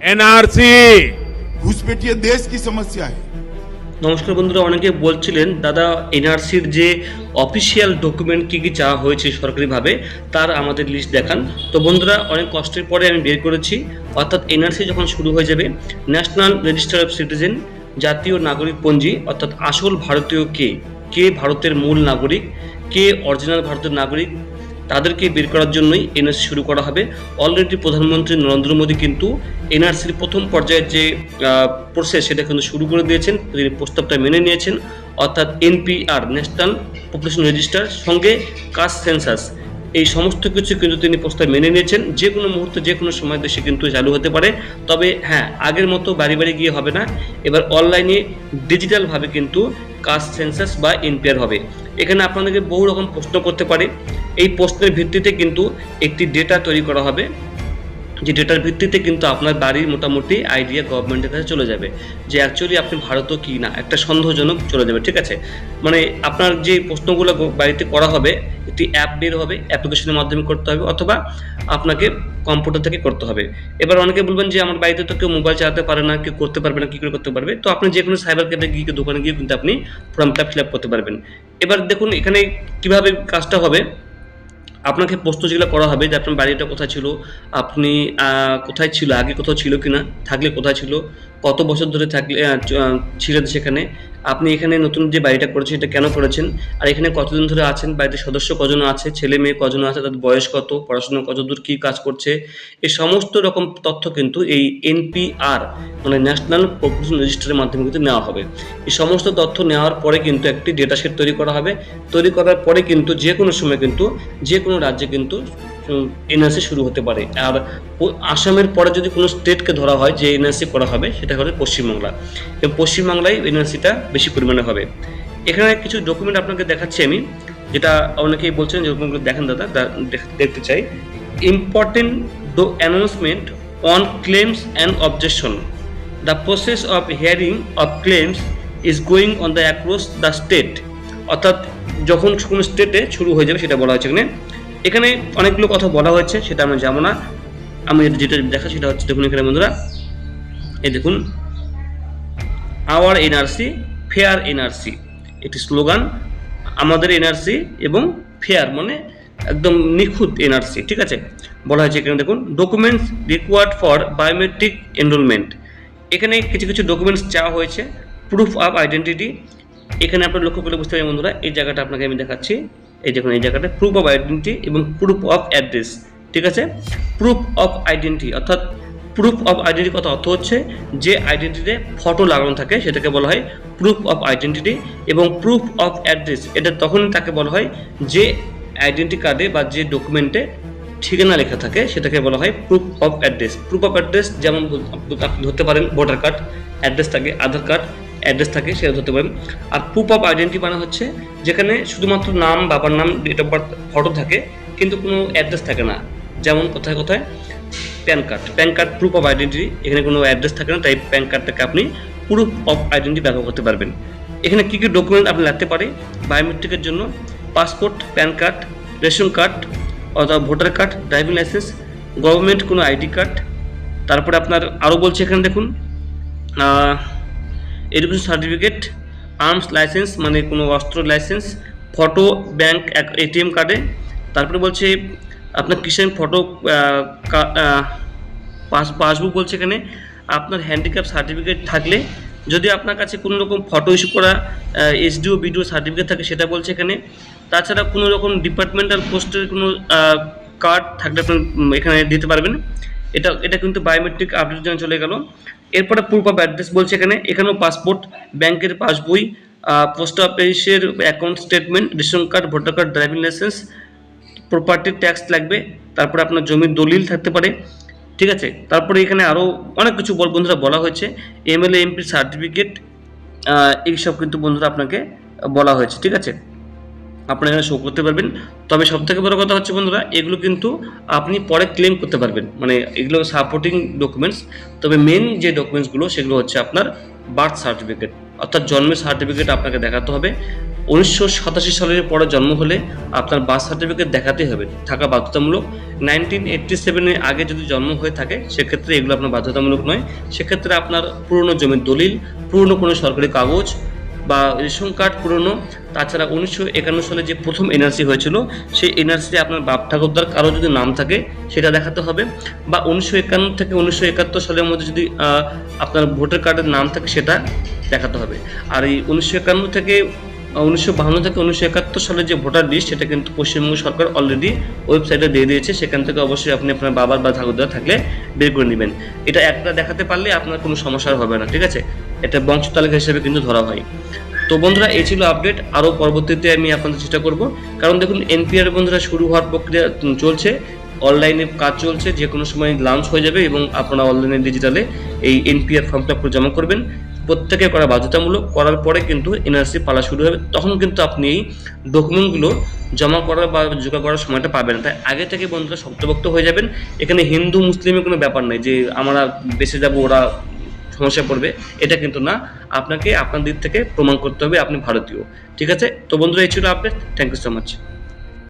NRC. ঘুষপেটিয়ে দেশ কি সমস্যা নমস্কার বন্ধুরা অনেকে বলছিলেন দাদা এনআরসির যে অফিসিয়াল ডকুমেন্ট কী কী চাওয়া হয়েছে সরকারিভাবে তার আমাদের লিস্ট দেখান। তো বন্ধুরা অনেক কষ্টের পরে আমি বের করেছি। অর্থাৎ এনআরসি যখন শুরু হয়ে যাবে ন্যাশনাল রেজিস্টার অফ সিটিজেন জাতীয় নাগরিক পঞ্জি অর্থাৎ আসল ভারতীয় কে? কে ভারতের মূল নাগরিক? কে অরিজিনাল ভারতের নাগরিক? তাদেরকে বের করার জন্যই এনআরসি শুরু করা হবে। অলরেডি প্রধানমন্ত্রী নরেন্দ্র মোদী কিন্তু এনআরসির প্রথম পর্যায়ের যে প্রসেস সেটা কিন্তু শুরু করে দিয়েছেন। তিনি প্রস্তাবটা মেনে নিয়েছেন। অর্থাৎ এনপিআর ন্যাশনাল পপুলেশন রেজিস্টার সঙ্গে কাস্ট সেন্সাস এই সমস্ত কিছু কিন্তু তিনি প্রস্তাব মেনে নিয়েছেন। যে কোনো মুহূর্তে, যে কোনো সময় দেশে কিন্তু চালু হতে পারে। তবে হ্যাঁ আগের মতো বাড়ি বাড়ি গিয়ে হবে না। এবার অনলাইনে ডিজিটালভাবে কিন্তু কাস্ট সেন্সাস বা এনপিআর হবে। এখানে আপনাদেরকে বহু রকম প্রশ্ন করতে পারে। এই প্রশ্নের ভিত্তিতে কিন্তু একটি ডেটা তৈরি করা হবে। যে ডেটার ভিত্তিতে কিন্তু আপনার বাড়ির মোটামুটি আইডিয়া গভর্নমেন্টের কাছে চলে যাবে যে অ্যাকচুয়ালি আপনি ভারতও কি না, একটা সন্দেহজনক চলে যাবে, ঠিক আছে? মানে আপনার যে প্রশ্নগুলো বাড়িতে করা হবে, একটি অ্যাপ বের হবে অ্যাপ্লিকেশনের মাধ্যমে করতে হবে অথবা আপনাকে কম্পিউটার থেকে করতে হবে। এবার অনেকে বলবেন যে আমার বাড়িতে তো কেউ মোবাইল চালাতে পারে না, কেউ করতে পারবে না, কী করে করতে পারবে? তো আপনি যে কোনো সাইবার ক্যাফে গিয়ে দোকানে গিয়ে কিন্তু আপনি ফর্মটা ফিল আপ করতে পারবেন। এবার দেখুন এখানে কীভাবে কাজটা হবে। আপনাকে প্রশ্ন যেগুলো করা হবে যে আপনার বাড়িটা কোথায় ছিল, আপনি কোথায় ছিল, আগে কোথাও ছিল কিনা, থাকলে কোথায় ছিল কত বছর ধরে থাকলে ছিলেন সেখানে? আপনি এখানে নতুন যে বাড়িটা করেছেন এটা কেন করেছেন? আর এখানে কতদিন ধরে আছেন? বাড়িতে সদস্য কজন আছে? ছেলে মেয়ে কজন আছে? তাদের বয়স কত? পড়াশোনা কতদূর? কী কাজ করছে? এই সমস্ত রকম তথ্য কিন্তু এই এনপিআর মানে ন্যাশনাল পপুলেশন রেজিস্টারের মাধ্যমে কিন্তু নেওয়া হবে। এই সমস্ত তথ্য নেওয়ার পরে কিন্তু একটি ডেটা সেট তৈরি করা হবে। তৈরি করার পরে কিন্তু যে কোনো সময় কিন্তু যে কোনো রাজ্যে কিন্তু এনআরসি শুরু হতে পারে। আর আসামের পরে যদি কোনো স্টেটকে ধরা হয়, যে এনআরসি করা হবে, সেটা হবে পশ্চিমবাংলা। এবং পশ্চিমবাংলায় এনআরসিটা বেশি পরিমাণে হবে। এখানে কিছু ডকুমেন্ট আপনাকে দেখাচ্ছি আমি, যেটা অনেকেই বলছেন যে ডকুমেন্টগুলো দেখেন দাদা দেখতে চাই। Important though announcement on claims and objection the process of hearing of claims is going on the across the state অর্থাৎ যখন কোনো স্টেটে শুরু হয়ে যাবে, সেটা বলা হয়েছে এখানে। এখানে অনেকগুলো কথা বলা হয়েছে, সেটা আমরা যাব না। আমি যেটা দেখা সেটা হচ্ছে, দেখুন এখানে বন্ধুরা। এই দেখুন আওয়ার এনআরসি ফেয়ার এনআরসি একটি স্লোগান, আমাদের এনআরসি এবং ফেয়ার মানে একদম নিখুঁত এনআরসি ঠিক আছে? বলা হয়েছে এখানে, দেখুন documents required for biometric enrolment এখানে কিছু কিছু ডকুমেন্টস চাওয়া হয়েছে প্রুফ অফ আইডেন্টিটি এখানে আপনার লক্ষ্য করে বুঝতে পারেন বন্ধুরা, এই জায়গাটা আপনাকে আমি দেখাচ্ছি। এই দেখুন, এই জায়গাটা প্রুফ অফ আইডেন্টিটি এবং প্রুফ অফ অ্যাড্রেস ঠিক আছে? প্রুফ অফ আইডেন্টি অর্থাৎ প্রুফ অফ আইডেন্টি কথা অর্থ হচ্ছে যে আইডেন্টিতে ফটো লাগানো থাকে, সেটাকে বলা হয় প্রুফ অফ আইডেন্টিটি এবং প্রুফ অফ অ্যাড্রেস এটা তখনই তাকে বলা হয় যে আইডেন্টি কার্ডে বা যে ডকুমেন্টে ঠিকানা লেখা থাকে, সেটাকে বলা হয় proof of address proof of address যেমন আপনি ধরতে পারেন ভোটার কার্ড অ্যাড্রেস থাকে, আধার কার্ড অ্যাড্রেস থাকে সেটা ধরতে পারেন। আর প্রুফ অফ আইডেন্টি মানে হচ্ছে যেখানে শুধুমাত্র নাম, বাবার নাম ডেট অফ বার্থ ফটো থাকে, কিন্তু কোনো অ্যাড্রেস থাকে না। যেমন কোথায় কোথায়? PAN card PAN card proof of identity এখানে কোনো অ্যাড্রেস থাকে না, তাই প্যান কার্ডটাকে আপনি প্রুফ অফ আইডেন্টি ব্যবহার করতে পারবেন। এখানে কী কী ডকুমেন্ট আপনি লাগতে পারে? বায়োমেট্রিকের জন্য passport PAN card ration card অথবা voter card driving licence government কোনো আইডি কার্ড তারপরে আপনার আরও বলছে এখানে দেখুন এডুকেশন সার্টিফিকেট আর্মস লাইসেন্স মানে কোনো অস্ত্র লাইসেন্স ফটো ব্যাংক এটিএম কার্ডে তারপরে বলছে, আপনার কিসের ফটো পাস পাসবুক বলছে এখানে। আপনার হ্যান্ডিক্যাপ সার্টিফিকেট থাকলে, যদি আপনার কাছে কোনো রকম ফটো ইস্যু করা এসডিও বিডিও সার্টিফিকেট থাকে, সেটা বলছে এখানে। তাছাড়া কোনো রকম ডিপার্টমেন্টাল পোস্টের কোনো কার্ড থাকলে আপনি এখানে দিতে পারবেন। এটা এটা কিন্তু বায়োমেট্রিক আপডেটের জন্য চলে গেল। এরপরে প্রুফ অফ অ্যাড্রেস বলছে এখানে, এখানেও পাসপোর্ট ব্যাংকের পাসবই পোস্ট অফিসের account statement ration card voter card driving licence প্রপার্টির ট্যাক্স লাগবে, তারপরে আপনার জমির দলিল থাকতে পারে, ঠিক আছে? তারপরে এখানে আরও অনেক কিছু বন্ধুরা বলা হয়েছে এমএলএ এমপির সার্টিফিকেট এইসব কিন্তু বন্ধুরা আপনাকে বলা হয়েছে, ঠিক আছে? আপনারা এখানে শো করতে পারবেন। তবে সব থেকে বড় কথা হচ্ছে বন্ধুরা, এগুলো কিন্তু আপনি পরে ক্লেম করতে পারবেন। মানে এগুলো সাপোর্টিং ডকুমেন্টস তবে মেন যে ডকুমেন্টসগুলো সেগুলো হচ্ছে আপনার বার্থ সার্টিফিকেট অর্থাৎ জন্মের সার্টিফিকেট আপনাকে দেখাতে হবে। উনিশশো সাতাশি সালের পরে জন্ম হলে আপনার বার্থ সার্টিফিকেট দেখাতে হবে। থাকা বাধ্যতামূলক। নাইনটিন এইটটি সেভেনের আগে যদি জন্ম হয়ে থাকে, সেক্ষেত্রে এগুলো আপনার বাধ্যতামূলক নয়। সেক্ষেত্রে আপনার পুরনো জমির দলিল, পুরনো কোনো সরকারি কাগজ বা রেশন কার্ড পুরনো, তাছাড়া উনিশশো একান্ন সালে যে প্রথম এনআরসি হয়েছিল, সেই এনআরসিতে আপনার বাপ ঠাকুরদার কারও যদি নাম থাকে, সেটা দেখাতে হবে। বা উনিশশো একান্ন থেকে উনিশশো একাত্তর সালের মধ্যে যদি আপনার ভোটার কার্ডের নাম থাকে, সেটা দেখাতে হবে। আর এই উনিশশো একান্ন থেকে উনিশশো বাহান্ন থেকে উনিশশো একাত্তর সালের যে ভোটার লিস্ট, সেটা কিন্তু পশ্চিমবঙ্গ সরকার অলরেডি ওয়েবসাইটে দিয়ে দিয়েছে। সেখান থেকে অবশ্যই আপনি আপনার বাবার বা ঠাকুরদার থাকলে বের করে নেবেন। এটা একটা দেখাতে পারলে আপনার কোনো সমস্যা হবে না, ঠিক আছে? এটা বংশ তালিকা হিসেবে কিন্তু ধরা হয়। তো বন্ধুরা, এই ছিল আপডেট আরও পরবর্তীতে আমি আপনাদের চেষ্টা করব। কারণ দেখুন এনপিআর বন্ধুরা শুরু হওয়ার প্রক্রিয়া চলছে। অনলাইনে কাজ চলছে, যে কোনো সময় লঞ্চ হয়ে যাবে এবং আপনারা অনলাইনে ডিজিটালে এই এনপিআর ফর্মটা জমা করবেন। প্রত্যেকে করা বাধ্যতামূলক, করার পরে কিন্তু এনআরসি পালা শুরু হবে। তখন কিন্তু আপনি এই ডকুমেন্টগুলো জমা করার বা জোগাড় করার সময়টা পাবেন। তাই আগে থেকে বন্ধুরা শক্তভক্ত হয়ে যাবেন। এখানে হিন্দু, মুসলিমের কোনো ব্যাপার নেই যে আমরা বেঁচে যাব, ওরা সমস্যা পড়বে, এটা কিন্তু না। আপনাকে আপনার দিক থেকে প্রমাণ করতে হবে, আপনি ভারতীয়। ঠিক আছে? তো বন্ধুরা, এই ছিল update thank you so much